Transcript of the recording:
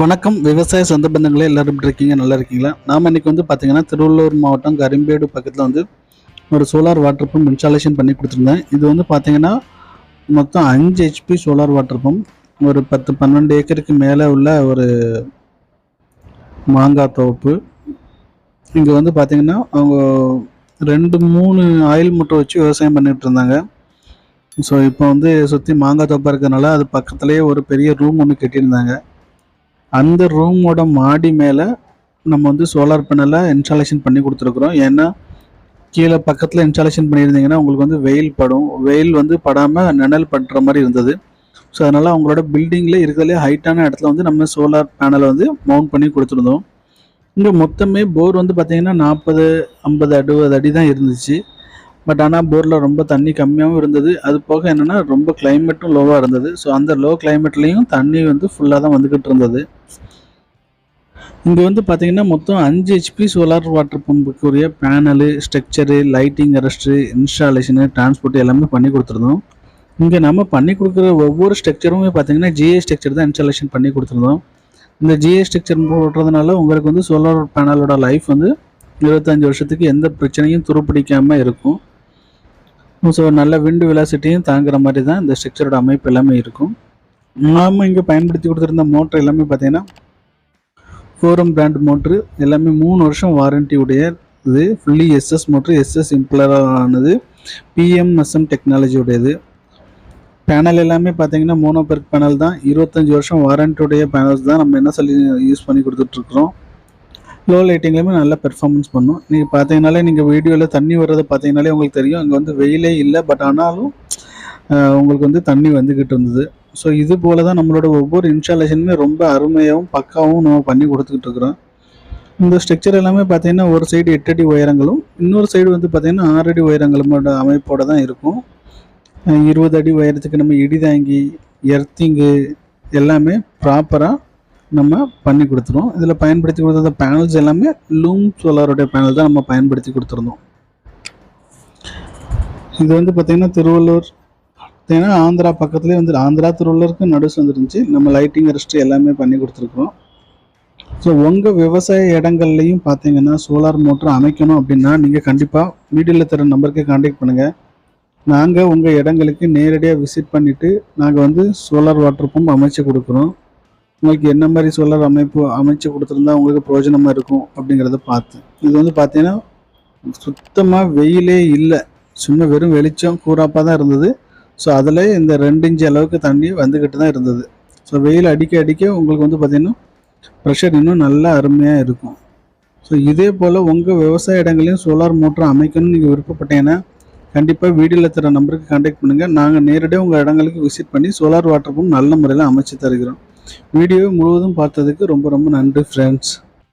வணக்கம். விவசாய சொந்த பந்தங்களே எல்லாரும் எப்படி இருக்கீங்க? நல்லா இருக்கீங்களா? நாம் இன்னைக்கு வந்து பார்த்தீங்கன்னா திருவள்ளூர் மாவட்டம் கரிம்பேடு பக்கத்தில் வந்து ஒரு சோலார் வாட்டர் பம்ப் இன்ஸ்டாலேஷன் பண்ணி கொடுத்துருந்தேன். இது வந்து பார்த்தீங்கன்னா மொத்தம் அஞ்சு ஹெச்பி சோலார் வாட்டர் பம்ப் ஒரு பத்து பன்னெண்டு ஏக்கருக்கு மேலே உள்ள ஒரு மாங்காய் தோப்பு இங்கே வந்து பார்த்தீங்கன்னா அவங்க ரெண்டு மூணு ஆயில் மூட்டை வச்சு விவசாயம் பண்ணிகிட்டு இருந்தாங்க. ஸோ இப்போ வந்து சுற்றி மாங்காய் தோப்பாக இருக்கிறதுனால அது பக்கத்துலேயே ஒரு பெரிய ரூம் ஒன்று கட்டியிருந்தாங்க. அந்த ரூமோட மாடி மேலே நம்ம வந்து சோலார் பேனலை இன்ஸ்டாலேஷன் பண்ணி கொடுத்துருக்குறோம். ஏன்னா கீழே பக்கத்தில் இன்ஸ்டாலேஷன் பண்ணியிருந்தீங்கன்னா உங்களுக்கு வந்து வெயில் படும். வெயில் வந்து படாமல் நிழல் பண்ணுற மாதிரி இருந்தது. ஸோ அதனால் அவங்களோட பில்டிங்கில் இருக்கிறதுலே ஹைட்டான இடத்துல வந்து நம்ம சோலார் பேனலை வந்து மவுண்ட் பண்ணி கொடுத்துருந்தோம். இங்கே மொத்தமே போர் வந்து பார்த்திங்கன்னா நாற்பது ஐம்பது அறுபது அடி தான் இருந்துச்சு. பட் ஆனால் போரில் ரொம்ப தண்ணி கம்மியாகவும் இருந்தது. அது போக என்னென்னா ரொம்ப கிளைமேட்டும் லோவாக இருந்தது. ஸோ அந்த லோ கிளைமேட்லேயும் தண்ணி வந்து ஃபுல்லாக தான் வந்துக்கிட்டு இருந்தது. இங்கே வந்து பார்த்தீங்கன்னா மொத்தம் அஞ்சு HP solar water பம்புக்குரிய panel structure lighting arrest installation transport எல்லாமே பண்ணி கொடுத்துருந்தோம். இங்கே நம்ம பண்ணி கொடுக்குற ஒவ்வொரு ஸ்ட்ரக்சருமே பார்த்தீங்கன்னா ஜிஏ ஸ்ட்ரக்சர் தான் இன்ஸ்டாலேஷன் பண்ணி கொடுத்துருந்தோம். இந்த ஜிஏ ஸ்ட்ரக்சர் போடுறதுனால உங்களுக்கு வந்து சோலார் பேனலோட லைஃப் வந்து இருபத்தஞ்சி வருஷத்துக்கு எந்த பிரச்சனையும் துருப்பிடிக்காமல் இருக்கும். ஸோ நல்ல விண்டு விலாசிட்டியும் தாங்குற மாதிரி தான் இந்த ஸ்ட்ரக்சரோட அமைப்பு எல்லாமே இருக்கும். நாம் இங்கே பயன்படுத்தி கொடுத்துருந்த மோட்டர் எல்லாமே பார்த்தீங்கன்னா ஃபோரம் பிராண்ட் மோட்ரு எல்லாமே மூணு வருஷம் வாரண்டி உடைய இது ஃபுல்லி எஸ்எஸ் மோட்ரு எஸ்எஸ் இம்ப்ளரானது பிஎம்எஸ்எம் டெக்னாலஜி உடையது. பேனல் எல்லாமே பார்த்தீங்கன்னா மோனோபெர்க் பேனல் தான். இருபத்தஞ்சி வருஷம் வாரண்டி உடைய பேனல்ஸ் தான். நம்ம என்ன சொல்லி யூஸ் பண்ணி கொடுத்துட்ருக்குறோம் லோ லைட்டிங்லேயுமே நல்லா பெர்ஃபார்மன்ஸ் பண்ணும். நீங்கள் பார்த்தீங்கனாலே நீங்கள் வீடியோவில் தண்ணி வர்றதை பார்த்தீங்கனாலே உங்களுக்கு தெரியும். அங்கே வந்து வெயிலே இல்லை. பட் ஆனாலும் உங்களுக்கு வந்து தண்ணி வந்துக்கிட்டு இருந்தது. ஸோ இது போல தான் நம்மளோட ஒவ்வொரு இன்ஸ்டாலேஷனுமே ரொம்ப அருமையாகவும் பக்காவும் நம்ம பண்ணி கொடுத்துக்கிட்டு இருக்கிறோம். இந்த ஸ்ட்ரக்சர் எல்லாமே பார்த்தீங்கன்னா ஒரு சைடு எட்டு அடி உயரங்களும் இன்னொரு சைடு வந்து பார்த்தீங்கன்னா ஆறு அடி உயரங்களோட அமைப்போடு தான் இருக்கும். இருபது அடி உயரத்துக்கு நம்ம இடி தாங்கி எர்த்திங்கு எல்லாமே ப்ராப்பராக நம்ம பண்ணி கொடுத்துருவோம். இதில் பயன்படுத்தி கொடுத்த பேனல்ஸ் எல்லாமே லூம் சோலாருடைய பேனல் தான் நம்ம பயன்படுத்தி கொடுத்துருந்தோம். இது வந்து பார்த்திங்கன்னா திருவள்ளூர் பார்த்தீங்கன்னா ஆந்திரா பக்கத்துலேயே வந்து ஆந்திரா திருவள்ளூருக்கு நடுஸ் வந்துருந்துச்சு. நம்ம லைட்டிங் ரெஸ்ட் எல்லாமே பண்ணி கொடுத்துருக்குறோம். ஸோ உங்கள் விவசாய இடங்கள்லையும் பார்த்தீங்கன்னா சோலார் மோட்டர் அமைக்கணும் அப்படின்னா நீங்கள் கண்டிப்பாக மீடியில் தர நம்பருக்கு காண்டாக்ட் பண்ணுங்கள் நாங்கள் உங்கள் இடங்களுக்கு நேரடியாக விசிட் பண்ணிவிட்டு நாங்கள் வந்து சோலார் வாட்டர் பம்ப் அமைச்சு கொடுக்குறோம். உங்களுக்கு என்ன மாதிரி சோலார் அமைப்பு அமைச்சு கொடுத்துருந்தா உங்களுக்கு பிரயோஜனமாக இருக்கும் அப்படிங்கிறத பார்த்து இது வந்து பார்த்தீங்கன்னா சுத்தமாக வெயிலே இல்லை. சும்மா வெறும் வெளிச்சம் கூறாப்பாக தான் இருந்தது. ஸோ அதில் இந்த ரெண்டு இன்ச்சு அளவுக்கு தண்ணி வந்துக்கிட்டு தான் இருந்தது. ஸோ வெயில் அடிக்க அடிக்க உங்களுக்கு வந்து பார்த்திங்கன்னா ப்ரெஷர் இன்னும் நல்லா அருமையாக இருக்கும். ஸோ இதே போல் உங்கள் விவசாய இடங்களையும் சோலார் மோட்டர் அமைக்கணும்னு நீங்கள் விருப்பப்பட்டீங்கன்னா கண்டிப்பாக வீடியோவில் தர நம்பருக்கு கான்டாக்ட் பண்ணுங்கள் நாங்கள் நேரடியாக உங்கள் இடங்களுக்கு விசிட் பண்ணி சோலார் வாட்டர் பம்ப் நல்ல முறையில் அமைச்சு தருகிறோம். வீடியோ முழுவதும் பார்த்ததுக்கு ரொம்ப ரொம்ப நன்றி ஃப்ரெண்ட்ஸ்